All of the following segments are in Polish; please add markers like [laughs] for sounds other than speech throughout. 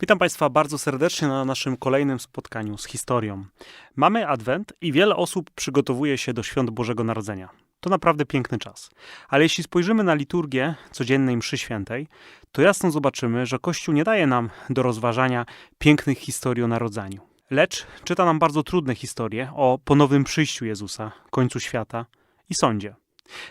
Witam Państwa bardzo serdecznie na naszym kolejnym spotkaniu z historią. Mamy Adwent i wiele osób przygotowuje się do świąt Bożego Narodzenia. To naprawdę piękny czas. Ale jeśli spojrzymy na liturgię codziennej mszy świętej, to jasno zobaczymy, że Kościół nie daje nam do rozważania pięknych historii o narodzeniu. Lecz czyta nam bardzo trudne historie o ponownym przyjściu Jezusa, końcu świata i sądzie.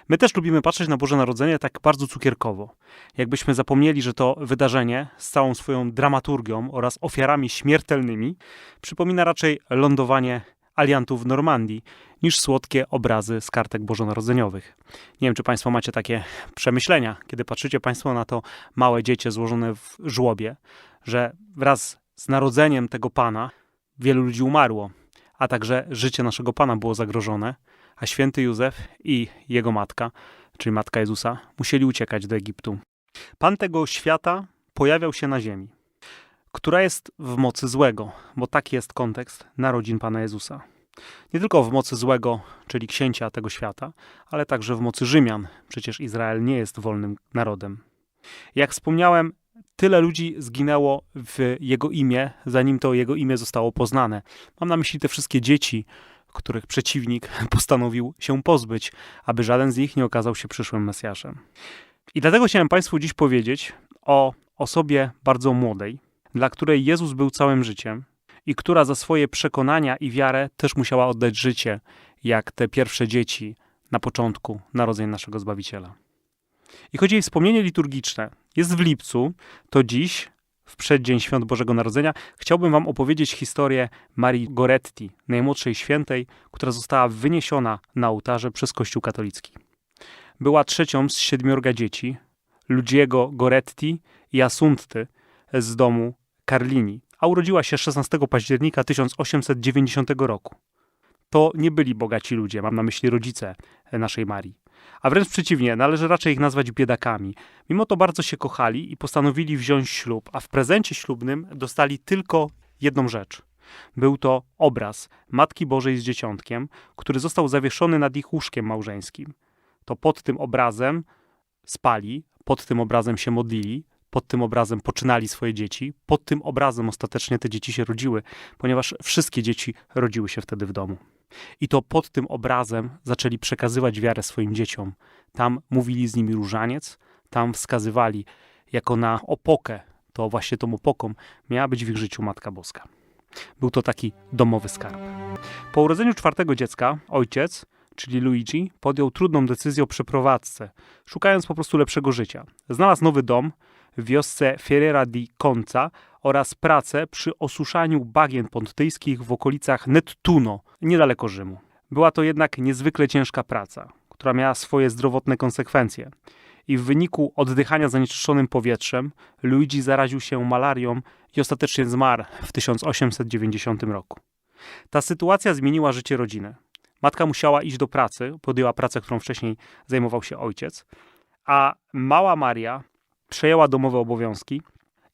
My też lubimy patrzeć na Boże Narodzenie tak bardzo cukierkowo. Jakbyśmy zapomnieli, że to wydarzenie z całą swoją dramaturgią oraz ofiarami śmiertelnymi przypomina raczej lądowanie aliantów w Normandii niż słodkie obrazy z kartek bożonarodzeniowych. Nie wiem, czy Państwo macie takie przemyślenia, kiedy patrzycie Państwo na to małe dziecię złożone w żłobie, że wraz z narodzeniem tego Pana wielu ludzi umarło, a także życie naszego Pana było zagrożone, a święty Józef i jego matka, czyli matka Jezusa, musieli uciekać do Egiptu. Pan tego świata pojawiał się na ziemi, która jest w mocy złego, bo taki jest kontekst narodzin Pana Jezusa. Nie tylko w mocy złego, czyli księcia tego świata, ale także w mocy Rzymian. Przecież Izrael nie jest wolnym narodem. Jak wspomniałem, tyle ludzi zginęło w jego imię, zanim to jego imię zostało poznane. Mam na myśli te wszystkie dzieci, których przeciwnik [laughs] postanowił się pozbyć, aby żaden z nich nie okazał się przyszłym Mesjaszem. I dlatego chciałem Państwu dziś powiedzieć o osobie bardzo młodej, dla której Jezus był całym życiem i która za swoje przekonania i wiarę też musiała oddać życie, jak te pierwsze dzieci na początku narodzeń naszego Zbawiciela. I choć jej wspomnienie liturgiczne jest w lipcu, to dziś w przeddzień świąt Bożego Narodzenia, chciałbym Wam opowiedzieć historię Marii Goretti, najmłodszej świętej, która została wyniesiona na ołtarze przez Kościół katolicki. Była trzecią z siedmiorga dzieci, Ludziego Goretti i Asuntty z domu Carlini, a urodziła się 16 października 1890 roku. To nie byli bogaci ludzie, mam na myśli rodzice naszej Marii a wręcz przeciwnie, należy raczej ich nazwać biedakami. Mimo to bardzo się kochali i postanowili wziąć ślub, a w prezencie ślubnym dostali tylko jedną rzecz. Był to obraz Matki Bożej z Dzieciątkiem, który został zawieszony nad ich łóżkiem małżeńskim. To pod tym obrazem spali, pod tym obrazem się modlili, pod tym obrazem poczynali swoje dzieci, pod tym obrazem ostatecznie te dzieci się rodziły, ponieważ wszystkie dzieci rodziły się wtedy w domu. I to pod tym obrazem zaczęli przekazywać wiarę swoim dzieciom. Tam mówili z nimi różaniec, tam wskazywali jako na opokę, to właśnie tą opoką miała być w ich życiu Matka Boska. Był to taki domowy skarb. Po urodzeniu czwartego dziecka ojciec, czyli Luigi, podjął trudną decyzję o przeprowadzce, szukając po prostu lepszego życia. Znalazł nowy dom w wiosce Ferrera di Conca oraz pracę przy osuszaniu bagien pontyjskich w okolicach Nettuno, niedaleko Rzymu. Była to jednak niezwykle ciężka praca, która miała swoje zdrowotne konsekwencje. I w wyniku oddychania zanieczyszczonym powietrzem Luigi zaraził się malarią i ostatecznie zmarł w 1890 roku. Ta sytuacja zmieniła życie rodziny. Matka musiała iść do pracy, podjęła pracę, którą wcześniej zajmował się ojciec, a mała Maria przejęła domowe obowiązki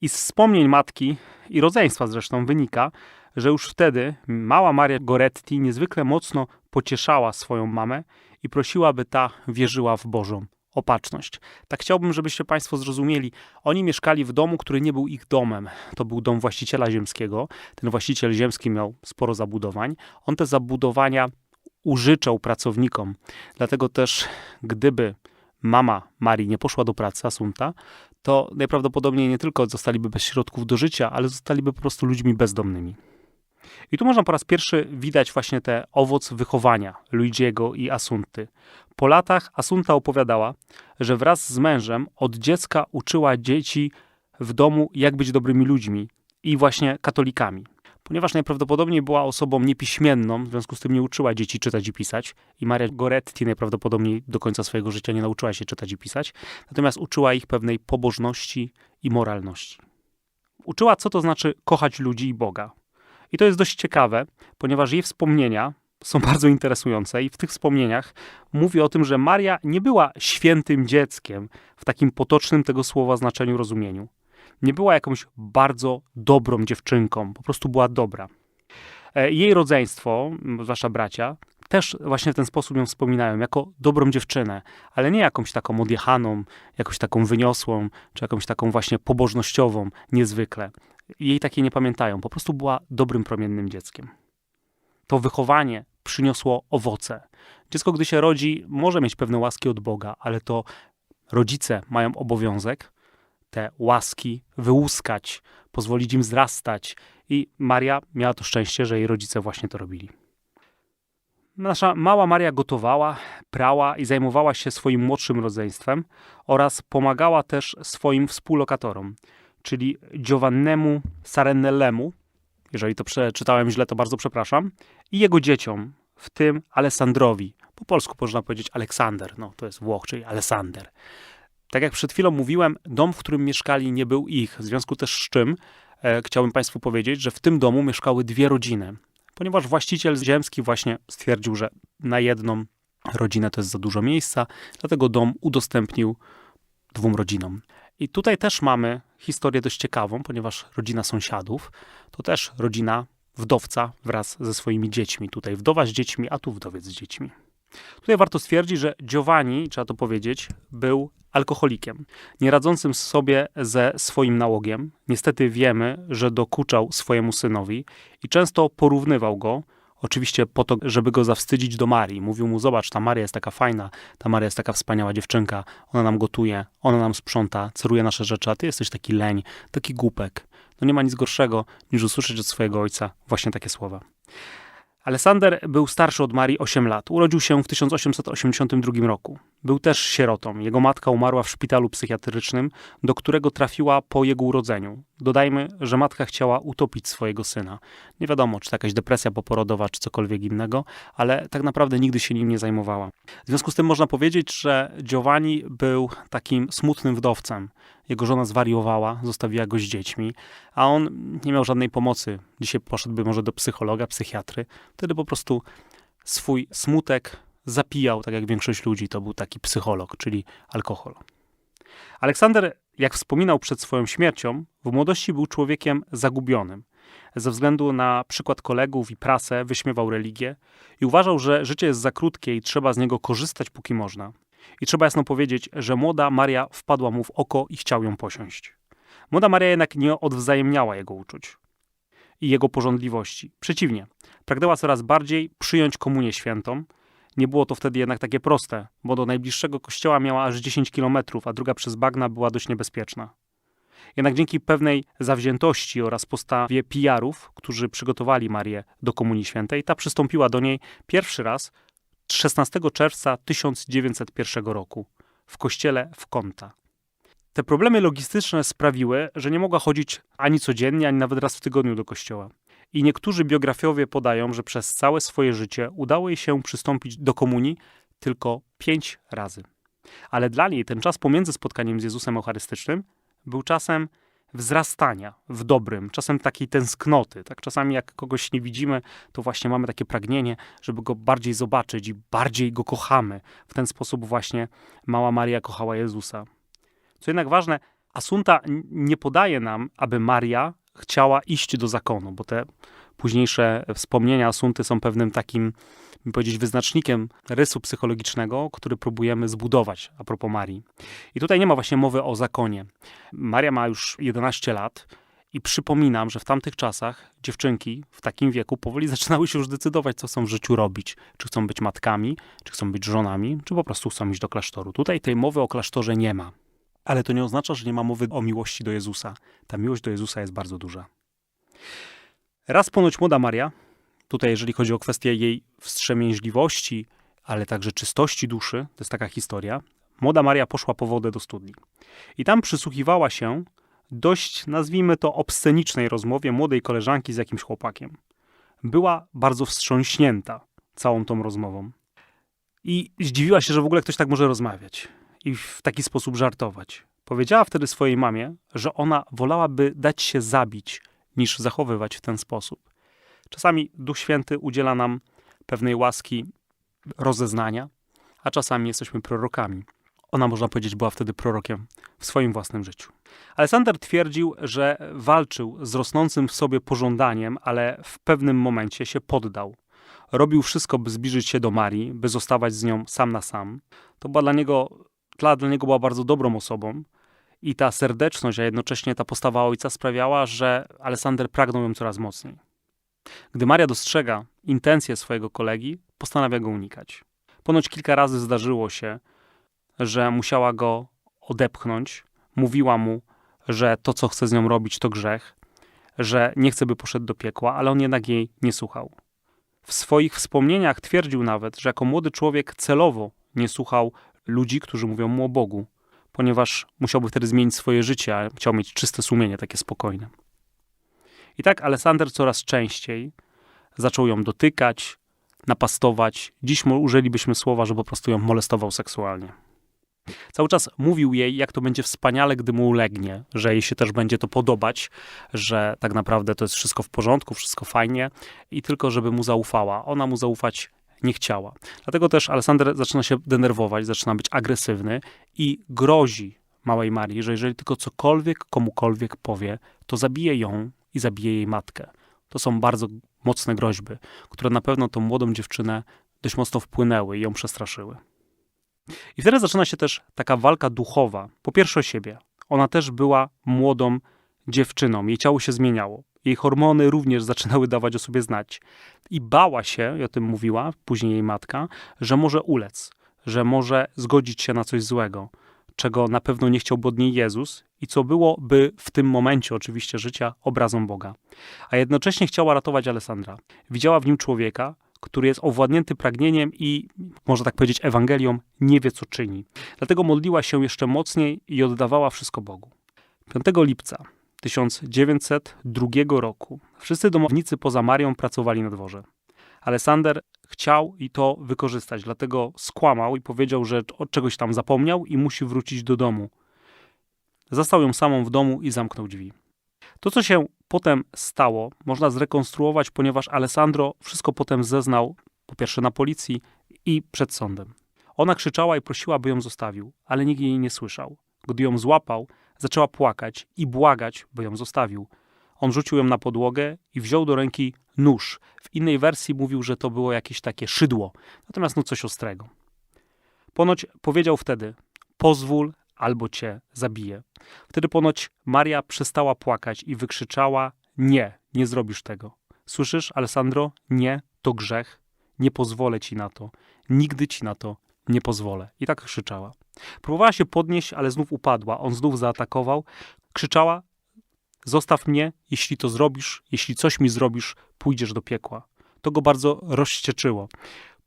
i z wspomnień matki i rodzeństwa zresztą wynika, że już wtedy mała Maria Goretti niezwykle mocno pocieszała swoją mamę i prosiła, by ta wierzyła w Bożą opatrzność. Tak chciałbym, żebyście Państwo zrozumieli. Oni mieszkali w domu, który nie był ich domem. To był dom właściciela ziemskiego. Ten właściciel ziemski miał sporo zabudowań. On te zabudowania użyczał pracownikom. Dlatego też, gdyby mama Marii nie poszła do pracy, Asunta, to najprawdopodobniej nie tylko zostaliby bez środków do życia, ale zostaliby po prostu ludźmi bezdomnymi. I tu można po raz pierwszy widać właśnie te owoc wychowania Luigiego i Asunty. Po latach Asunta opowiadała, że wraz z mężem od dziecka uczyła dzieci w domu, jak być dobrymi ludźmi i właśnie katolikami ponieważ najprawdopodobniej była osobą niepiśmienną, w związku z tym nie uczyła dzieci czytać i pisać. I Maria Goretti najprawdopodobniej do końca swojego życia nie nauczyła się czytać i pisać, natomiast uczyła ich pewnej pobożności i moralności. Uczyła, co to znaczy kochać ludzi i Boga. I to jest dość ciekawe, ponieważ jej wspomnienia są [laughs] bardzo interesujące i w tych wspomnieniach mówi o tym, że Maria nie była świętym dzieckiem w takim potocznym tego słowa znaczeniu rozumieniu nie była jakąś bardzo dobrą dziewczynką, po prostu była dobra. E, jej rodzeństwo, zwłaszcza bracia, też właśnie w ten sposób ją wspominają, jako dobrą dziewczynę, ale nie jakąś taką odjechaną, jakąś taką wyniosłą, czy jakąś taką właśnie pobożnościową, niezwykle. jej takiej nie pamiętają. Po prostu była dobrym, promiennym dzieckiem. To wychowanie przyniosło owoce. Dziecko, gdy się rodzi, może mieć pewne łaski od Boga, ale to rodzice mają obowiązek te łaski wyłuskać, pozwolić im wzrastać. I Maria miała to szczęście, że jej rodzice właśnie to robili. Nasza mała Maria gotowała, prała i zajmowała się swoim młodszym rodzeństwem oraz pomagała też swoim współlokatorom, czyli Giovannemu Sarennellemu, jeżeli to przeczytałem źle, to bardzo przepraszam, i jego dzieciom, w tym Alessandrowi. Po polsku można powiedzieć Aleksander, no to jest Włoch, czyli Alessander. Tak jak przed chwilą mówiłem, dom, w którym mieszkali, nie był ich, w związku też z czym e, chciałbym Państwu powiedzieć, że w tym domu mieszkały dwie rodziny ponieważ właściciel ziemski właśnie stwierdził, że na jedną rodzinę to jest za dużo miejsca, dlatego dom udostępnił dwóm rodzinom. I tutaj też mamy historię dość ciekawą, ponieważ rodzina sąsiadów to też rodzina wdowca wraz ze swoimi dziećmi. Tutaj wdowa z dziećmi, a tu wdowiec z dziećmi. Tutaj warto stwierdzić, że Giovanni, trzeba to powiedzieć, był alkoholikiem, nie radzącym sobie ze swoim nałogiem. Niestety wiemy, że dokuczał swojemu synowi i często porównywał go, oczywiście po to, żeby go zawstydzić do Marii. Mówił mu, zobacz, ta Maria jest taka fajna, ta Maria jest taka wspaniała dziewczynka, ona nam gotuje, ona nam sprząta, ceruje nasze rzeczy, a ty jesteś taki leń, taki głupek. No nie ma nic gorszego, niż usłyszeć od swojego ojca właśnie takie słowa. Aleksander był starszy od Marii 8 lat. Urodził się w 1882 roku. Był też sierotą. Jego matka umarła w szpitalu psychiatrycznym, do którego trafiła po jego urodzeniu. Dodajmy, że matka chciała utopić swojego syna. Nie wiadomo, czy to jakaś depresja poporodowa, czy cokolwiek innego, ale tak naprawdę nigdy się nim nie zajmowała. W związku z tym można powiedzieć, że Giovanni był takim smutnym wdowcem. Jego żona zwariowała, zostawiła go z dziećmi, a on nie miał żadnej pomocy. Dzisiaj poszedłby może do psychologa, psychiatry. Wtedy po prostu swój smutek zapijał, tak jak większość ludzi. To był taki psycholog, czyli alkohol. Aleksander, jak wspominał przed swoją śmiercią, w młodości był człowiekiem zagubionym. Ze względu na przykład kolegów i prasę wyśmiewał religię i uważał, że życie jest za krótkie i trzeba z niego korzystać póki można. I trzeba jasno powiedzieć, że młoda Maria wpadła mu w oko i chciał ją posiąść. Młoda Maria jednak nie odwzajemniała jego uczuć i jego porządliwości. Przeciwnie, pragnęła coraz bardziej przyjąć komunię świętą. Nie było to wtedy jednak takie proste, bo do najbliższego kościoła miała aż 10 kilometrów, a druga przez bagna była dość niebezpieczna. Jednak dzięki pewnej zawziętości oraz postawie pijarów, którzy przygotowali Marię do Komunii Świętej, ta przystąpiła do niej pierwszy raz 16 czerwca 1901 roku w kościele w Konta. Te problemy logistyczne sprawiły, że nie mogła chodzić ani codziennie, ani nawet raz w tygodniu do kościoła. I niektórzy biografowie podają, że przez całe swoje życie udało jej się przystąpić do komunii tylko pięć razy. Ale dla niej ten czas pomiędzy spotkaniem z Jezusem Eucharystycznym był czasem wzrastania w dobrym, czasem takiej tęsknoty. Tak czasami jak kogoś nie widzimy, to właśnie mamy takie pragnienie, żeby go bardziej zobaczyć i bardziej go kochamy. W ten sposób właśnie mała Maria kochała Jezusa. Co jednak ważne, Asunta nie podaje nam, aby Maria chciała iść do zakonu, bo te późniejsze wspomnienia Asunty są pewnym takim, bym powiedzieć, wyznacznikiem rysu psychologicznego, który próbujemy zbudować a propos Marii. I tutaj nie ma właśnie mowy o zakonie. Maria ma już 11 lat i przypominam, że w tamtych czasach dziewczynki w takim wieku powoli [laughs] zaczynały się już decydować, co chcą w życiu robić. Czy chcą być matkami, czy chcą być żonami, czy po prostu chcą iść do klasztoru. Tutaj tej mowy o klasztorze nie ma. Ale to nie oznacza, że nie ma mowy o miłości do Jezusa. Ta miłość do Jezusa jest bardzo duża. Raz ponoć młoda Maria, tutaj jeżeli chodzi o kwestię jej wstrzemięźliwości, ale także czystości duszy, to jest taka historia, młoda Maria poszła po wodę do studni. I tam przysłuchiwała się dość, nazwijmy to, obscenicznej rozmowie młodej koleżanki z jakimś chłopakiem. Była bardzo wstrząśnięta całą tą rozmową. I zdziwiła się, że w ogóle ktoś tak może rozmawiać i w taki sposób żartować. Powiedziała wtedy swojej mamie, że ona wolałaby dać się zabić, niż zachowywać w ten sposób. Czasami Duch Święty udziela nam pewnej łaski rozeznania, a czasami jesteśmy prorokami. Ona, można powiedzieć, była wtedy prorokiem w swoim własnym życiu. Aleksander twierdził, że walczył z rosnącym w sobie pożądaniem, ale w pewnym momencie się poddał. Robił wszystko, by zbliżyć się do Marii, by zostawać z nią sam na sam. To była dla niego, dla, dla niego była bardzo dobrą osobą I ta serdeczność, a jednocześnie ta postawa ojca sprawiała, że Aleksander pragnął ją coraz mocniej. Gdy Maria dostrzega intencje swojego kolegi, postanawia go unikać. Ponoć kilka razy zdarzyło się, że musiała go odepchnąć. Mówiła mu, że to, co chce z nią robić, to grzech, że nie chce, by poszedł do piekła, ale on jednak jej nie słuchał. W swoich wspomnieniach twierdził nawet, że jako młody człowiek celowo nie słuchał ludzi, którzy mówią mu o Bogu, ponieważ musiałby wtedy zmienić swoje życie, a chciał mieć czyste sumienie, takie spokojne. I tak Aleksander coraz częściej zaczął ją dotykać, napastować. Dziś użylibyśmy słowa, że po prostu ją molestował seksualnie. Cały czas mówił jej, jak to będzie wspaniale, gdy mu ulegnie, że jej się też będzie to podobać, że tak naprawdę to jest wszystko w porządku, wszystko fajnie i tylko, żeby mu zaufała. Ona mu zaufać nie chciała. Dlatego też Aleksander zaczyna się denerwować, zaczyna być agresywny i grozi małej Marii, że jeżeli tylko cokolwiek komukolwiek powie, to zabije ją i zabije jej matkę. To są bardzo mocne groźby, które na pewno tą młodą dziewczynę dość mocno wpłynęły i ją przestraszyły. I wtedy zaczyna się też taka walka duchowa. Po pierwsze o siebie. Ona też była młodą dziewczyną, jej ciało się zmieniało. Jej hormony również zaczynały dawać o sobie znać. I bała się, i o tym mówiła później jej matka, że może ulec, że może zgodzić się na coś złego, czego na pewno nie chciałby od niej Jezus i co byłoby w tym momencie oczywiście życia obrazą Boga. A jednocześnie chciała ratować Alessandra. Widziała w nim człowieka, który jest owładnięty pragnieniem i, można tak powiedzieć, Ewangelią, nie wie co czyni. Dlatego modliła się jeszcze mocniej i oddawała wszystko Bogu. 5 lipca 1902 roku wszyscy domownicy poza Marią pracowali na dworze. Aleksander chciał i to wykorzystać, dlatego skłamał i powiedział, że od czegoś tam zapomniał i musi wrócić do domu. Zastał ją samą w domu i zamknął drzwi. To, co się potem stało, można zrekonstruować, ponieważ Alessandro wszystko potem zeznał, po pierwsze na policji i przed sądem. Ona krzyczała i prosiła, by ją zostawił, ale nikt jej nie słyszał. Gdy ją złapał, zaczęła płakać i błagać, by ją zostawił. On rzucił ją na podłogę i wziął do ręki nóż. W innej wersji mówił, że to było jakieś takie szydło, natomiast no coś ostrego. Ponoć powiedział wtedy: Pozwól, albo cię zabiję. Wtedy ponoć Maria przestała płakać i wykrzyczała: Nie, nie zrobisz tego. Słyszysz, Alessandro? Nie, to grzech. Nie pozwolę ci na to. Nigdy ci na to nie pozwolę. I tak krzyczała. Próbowała się podnieść, ale znów upadła. On znów zaatakował. Krzyczała: Zostaw mnie, jeśli to zrobisz, jeśli coś mi zrobisz, pójdziesz do piekła. To go bardzo rozścieczyło.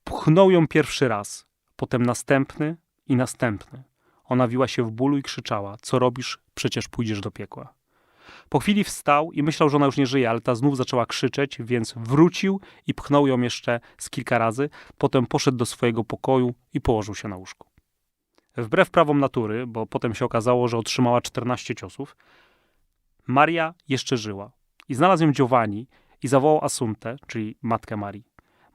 Pchnął ją pierwszy raz, potem następny i następny. Ona wiła się w bólu i krzyczała: Co robisz? Przecież pójdziesz do piekła. Po chwili wstał i myślał, że ona już nie żyje, ale ta znów zaczęła krzyczeć, więc wrócił i pchnął ją jeszcze z kilka razy. Potem poszedł do swojego pokoju i położył się na łóżku. Wbrew prawom natury, bo potem się okazało, że otrzymała 14 ciosów, Maria jeszcze żyła. I znalazł ją Giovanni i zawołał Asuntę, czyli matkę Marii.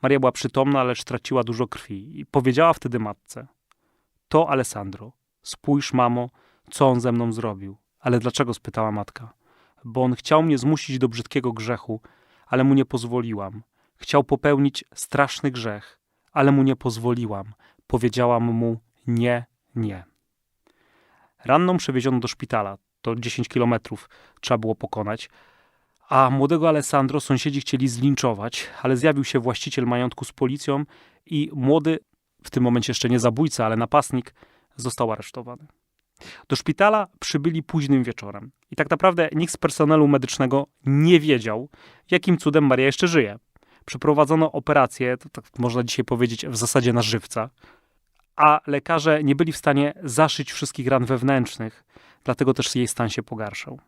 Maria była przytomna, lecz traciła dużo krwi i powiedziała wtedy matce: To Alessandro, Spójrz, mamo, co on ze mną zrobił. Ale dlaczego? spytała matka. Bo on chciał mnie zmusić do brzydkiego grzechu, ale mu nie pozwoliłam. Chciał popełnić straszny grzech, ale mu nie pozwoliłam. Powiedziałam mu nie, nie. Ranną przewieziono do szpitala. To 10 kilometrów trzeba było pokonać. A młodego Alessandro sąsiedzi chcieli zlinczować, ale zjawił się właściciel majątku z policją i młody, w tym momencie jeszcze nie zabójca, ale napastnik, został aresztowany. Do szpitala przybyli późnym wieczorem i tak naprawdę nikt z personelu medycznego nie wiedział, jakim cudem Maria jeszcze żyje. Przeprowadzono operację, to tak można dzisiaj powiedzieć w zasadzie na żywca, a lekarze nie byli w stanie zaszyć wszystkich ran wewnętrznych, dlatego też jej stan się pogarszał.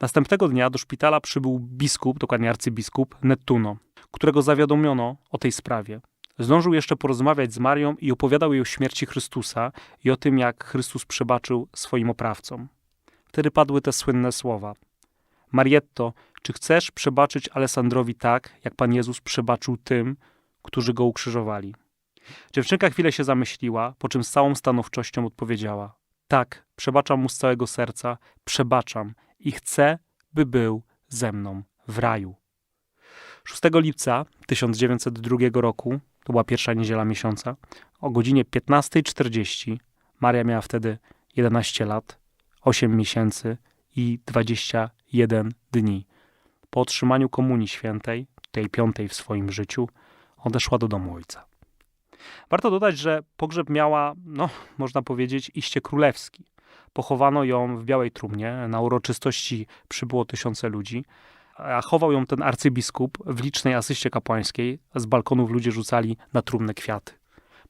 Następnego dnia do szpitala przybył biskup, dokładnie arcybiskup Nettuno, którego zawiadomiono o tej sprawie. Zdążył jeszcze porozmawiać z Marią i opowiadał jej o śmierci Chrystusa i o tym, jak Chrystus przebaczył swoim oprawcom. Wtedy padły te słynne słowa. Marietto, czy chcesz przebaczyć Alessandrowi tak, jak Pan Jezus przebaczył tym, którzy go ukrzyżowali? Dziewczynka chwilę się zamyśliła, po czym z całą stanowczością odpowiedziała: Tak, przebaczam mu z całego serca, przebaczam i chcę, by był ze mną w raju. 6 lipca 1902 roku to była pierwsza niedziela miesiąca. O godzinie 15.40 Maria miała wtedy 11 lat. 8 miesięcy i 21 dni. Po otrzymaniu Komunii Świętej, tej piątej w swoim życiu, odeszła do domu ojca. Warto dodać, że pogrzeb miała, no, można powiedzieć, iście królewski. Pochowano ją w białej trumnie, na uroczystości przybyło tysiące ludzi, a chował ją ten arcybiskup w licznej asyście kapłańskiej. Z balkonów ludzie rzucali na trumnę kwiaty.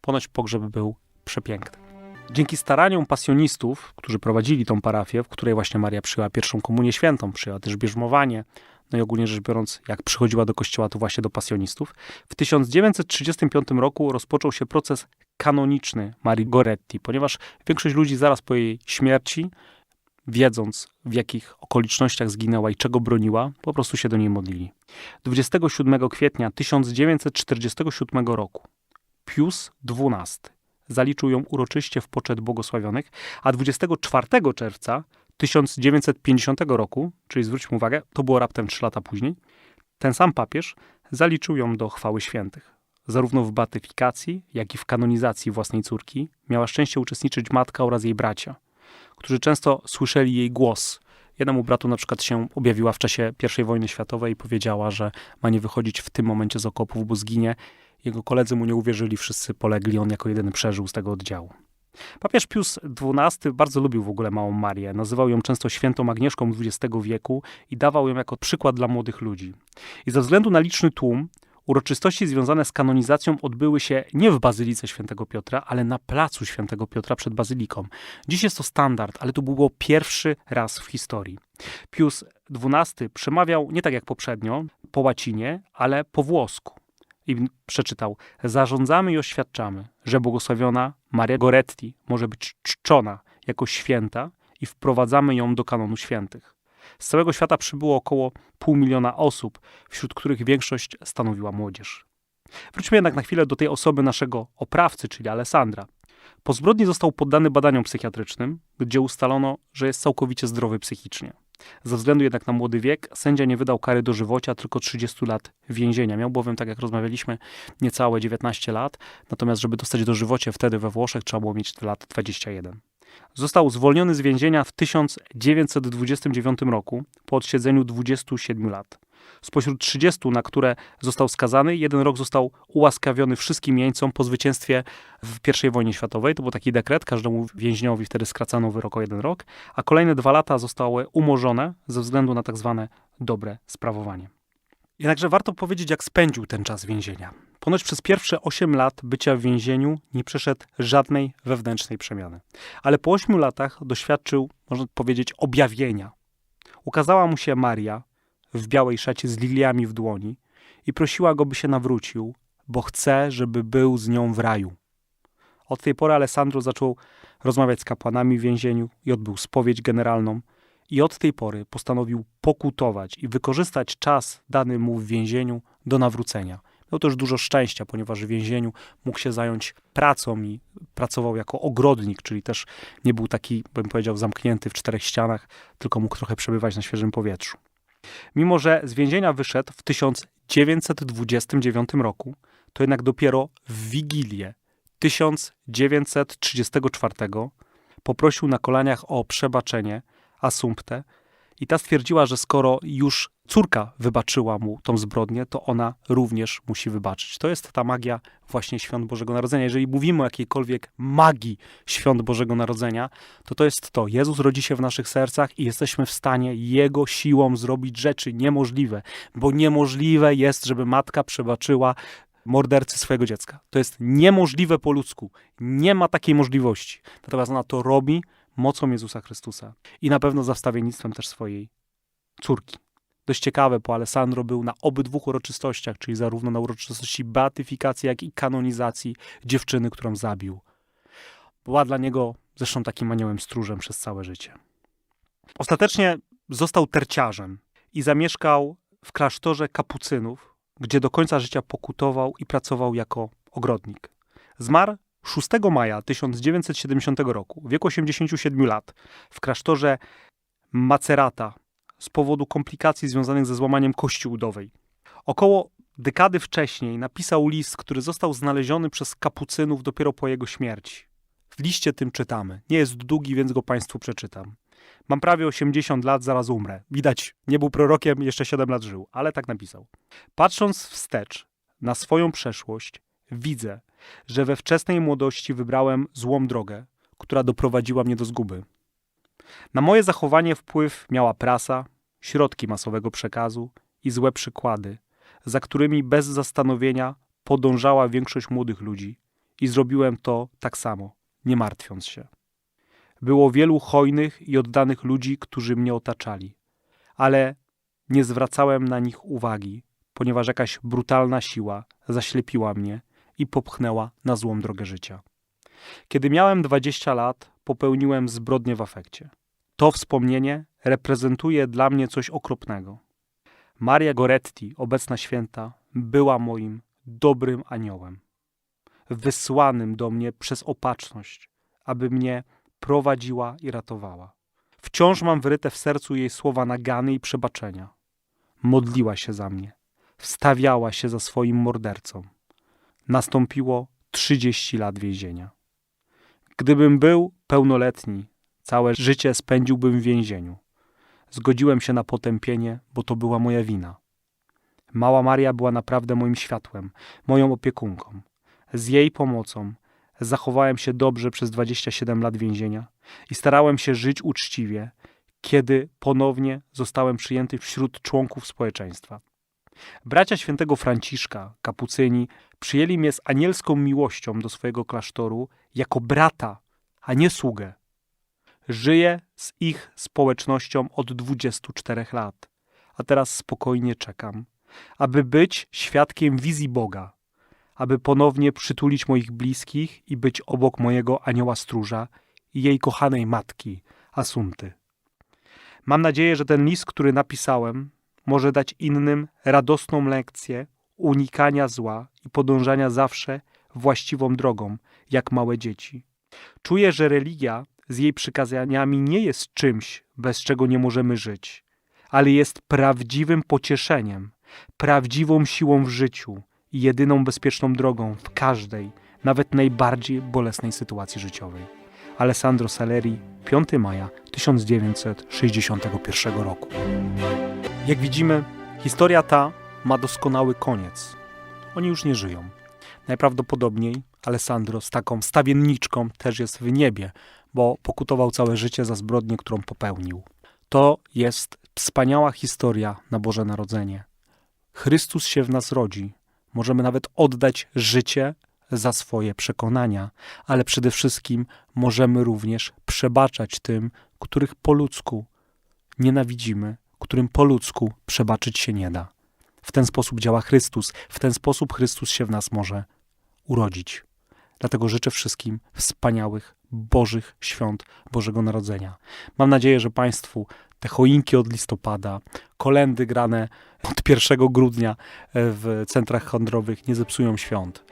Ponoć pogrzeb był przepiękny. Dzięki staraniom pasjonistów, którzy prowadzili tą parafię, w której właśnie Maria przyjęła pierwszą komunię świętą, przyjęła też bierzmowanie, no i ogólnie rzecz biorąc, jak przychodziła do kościoła, to właśnie do pasjonistów. W 1935 roku rozpoczął się proces kanoniczny Marii Goretti, ponieważ większość ludzi zaraz po jej śmierci, wiedząc w jakich okolicznościach zginęła i czego broniła, po prostu się do niej modlili. 27 kwietnia 1947 roku Pius XII zaliczył ją uroczyście w poczet błogosławionych, a 24 czerwca 1950 roku, czyli zwróćmy uwagę, to było raptem 3 lata później, ten sam papież zaliczył ją do chwały świętych. Zarówno w beatyfikacji, jak i w kanonizacji własnej córki miała szczęście uczestniczyć matka oraz jej bracia, którzy często słyszeli jej głos. Jednemu bratu na przykład się objawiła w czasie I wojny światowej i powiedziała, że ma nie wychodzić w tym momencie z okopów, bo zginie. Jego koledzy mu nie uwierzyli, wszyscy polegli, on jako jedyny przeżył z tego oddziału. Papież Pius XII bardzo lubił w ogóle małą Marię. Nazywał ją często świętą Agnieszką XX wieku i dawał ją jako przykład dla młodych ludzi. I ze względu na liczny tłum, uroczystości związane z kanonizacją odbyły się nie w Bazylice Świętego Piotra, ale na placu Świętego Piotra przed Bazyliką. Dziś jest to standard, ale to było pierwszy raz w historii. Pius XII przemawiał nie tak jak poprzednio, po łacinie, ale po włosku i przeczytał: Zarządzamy i oświadczamy, że błogosławiona Maria Goretti może być czczona jako święta i wprowadzamy ją do kanonu świętych. Z całego świata przybyło około pół miliona osób, wśród których większość stanowiła młodzież. Wróćmy jednak na chwilę do tej osoby naszego oprawcy, czyli Alessandra. Po zbrodni został poddany badaniom psychiatrycznym, gdzie ustalono, że jest całkowicie zdrowy psychicznie. Ze względu jednak na młody wiek, sędzia nie wydał kary dożywocia, tylko 30 lat więzienia. Miał bowiem, tak jak rozmawialiśmy, niecałe 19 lat, natomiast żeby dostać dożywocie wtedy we Włoszech trzeba było mieć lat 21. Został zwolniony z więzienia w 1929 roku po odsiedzeniu 27 lat. Spośród 30, na które został skazany, jeden rok został ułaskawiony wszystkim jeńcom po zwycięstwie w I wojnie światowej. To był taki dekret, każdemu więźniowi wtedy skracano wyrok o jeden rok, a kolejne dwa lata zostały umorzone ze względu na tak zwane dobre sprawowanie. Jednakże warto powiedzieć, jak spędził ten czas więzienia. Ponoć przez pierwsze 8 lat bycia w więzieniu nie przeszedł żadnej wewnętrznej przemiany. Ale po 8 latach doświadczył, można powiedzieć, objawienia. Ukazała mu się Maria, w białej szacie z liliami w dłoni i prosiła go, by się nawrócił, bo chce, żeby był z nią w raju. Od tej pory Alessandro zaczął rozmawiać z kapłanami w więzieniu i odbył spowiedź generalną. I od tej pory postanowił pokutować i wykorzystać czas dany mu w więzieniu do nawrócenia. Miał też dużo szczęścia, ponieważ w więzieniu mógł się zająć pracą i pracował jako ogrodnik, czyli też nie był taki, bym powiedział, zamknięty w czterech ścianach, tylko mógł trochę przebywać na świeżym powietrzu. Mimo, że z więzienia wyszedł w 1929 roku, to jednak dopiero w Wigilię 1934 poprosił na kolaniach o przebaczenie Asumptę i ta stwierdziła, że skoro już córka wybaczyła mu tą zbrodnię, to ona również musi wybaczyć. To jest ta magia właśnie świąt Bożego Narodzenia. Jeżeli mówimy o jakiejkolwiek magii świąt Bożego Narodzenia, to to jest to. Jezus rodzi się w naszych sercach i jesteśmy w stanie Jego siłą zrobić rzeczy niemożliwe, bo niemożliwe jest, żeby matka przebaczyła mordercy swojego dziecka. To jest niemożliwe po ludzku. Nie ma takiej możliwości. Natomiast ona to robi mocą Jezusa Chrystusa i na pewno za wstawiennictwem też swojej córki. Dość ciekawe, bo Alessandro był na obydwu uroczystościach, czyli zarówno na uroczystości beatyfikacji, jak i kanonizacji dziewczyny, którą zabił. Była dla niego zresztą takim aniołem stróżem przez całe życie. Ostatecznie został terciarzem i zamieszkał w klasztorze kapucynów, gdzie do końca życia pokutował i pracował jako ogrodnik. Zmarł 6 maja 1970 roku, w wieku 87 lat, w klasztorze Macerata z powodu komplikacji związanych ze złamaniem kości udowej. Około dekady wcześniej napisał list, który został znaleziony przez kapucynów dopiero po jego śmierci. W liście tym czytamy. Nie jest długi, więc go Państwu przeczytam. Mam prawie 80 lat, zaraz umrę. Widać, nie był prorokiem, jeszcze 7 lat żył, ale tak napisał. Patrząc wstecz na swoją przeszłość, widzę, że we wczesnej młodości wybrałem złą drogę, która doprowadziła mnie do zguby. Na moje zachowanie wpływ miała prasa, środki masowego przekazu i złe przykłady, za którymi bez zastanowienia podążała większość młodych ludzi i zrobiłem to tak samo, nie martwiąc się. Było wielu hojnych i oddanych ludzi, którzy mnie otaczali, ale nie zwracałem na nich uwagi, ponieważ jakaś brutalna siła zaślepiła mnie i popchnęła na złą drogę życia. Kiedy miałem 20 lat, popełniłem zbrodnię w afekcie. To wspomnienie reprezentuje dla mnie coś okropnego. Maria Goretti, obecna święta, była moim dobrym aniołem, wysłanym do mnie przez opatrzność, aby mnie prowadziła i ratowała. Wciąż mam wyryte w sercu jej słowa nagany i przebaczenia. Modliła się za mnie, wstawiała się za swoim mordercą. Nastąpiło 30 lat więzienia. Gdybym był pełnoletni, całe życie spędziłbym w więzieniu. Zgodziłem się na potępienie, bo to była moja wina. Mała Maria była naprawdę moim światłem, moją opiekunką. Z jej pomocą zachowałem się dobrze przez 27 lat więzienia i starałem się żyć uczciwie, kiedy ponownie zostałem przyjęty wśród członków społeczeństwa. Bracia świętego Franciszka, kapucyni, przyjęli mnie z anielską miłością do swojego klasztoru jako brata, a nie sługę. Żyję z ich społecznością od 24 lat, a teraz spokojnie czekam, aby być świadkiem wizji Boga, aby ponownie przytulić moich bliskich i być obok mojego anioła stróża i jej kochanej matki, Asunty. Mam nadzieję, że ten list, który napisałem, może dać innym radosną lekcję unikania zła i podążania zawsze właściwą drogą, jak małe dzieci. Czuję, że religia z jej przykazaniami nie jest czymś, bez czego nie możemy żyć, ale jest prawdziwym pocieszeniem, prawdziwą siłą w życiu i jedyną bezpieczną drogą w każdej, nawet najbardziej bolesnej sytuacji życiowej. Alessandro Saleri, 5 maja 1961 roku. Jak widzimy, historia ta ma doskonały koniec. Oni już nie żyją. Najprawdopodobniej Alessandro z taką stawienniczką też jest w niebie, bo pokutował całe życie za zbrodnię, którą popełnił. To jest wspaniała historia na Boże Narodzenie. Chrystus się w nas rodzi. Możemy nawet oddać życie za swoje przekonania, ale przede wszystkim możemy również przebaczać tym, których po ludzku nienawidzimy, którym po ludzku przebaczyć się nie da. W ten sposób działa Chrystus, w ten sposób Chrystus się w nas może urodzić. Dlatego życzę wszystkim wspaniałych, Bożych świąt Bożego Narodzenia. Mam nadzieję, że Państwu te choinki od listopada, kolendy grane od 1 grudnia w centrach handlowych nie zepsują świąt.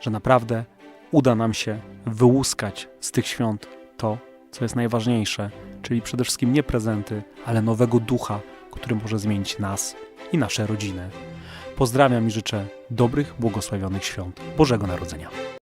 Że naprawdę uda nam się wyłuskać z tych świąt to, co jest najważniejsze, czyli przede wszystkim nie prezenty, ale nowego ducha, który może zmienić nas i nasze rodziny. Pozdrawiam i życzę dobrych, błogosławionych świąt Bożego Narodzenia.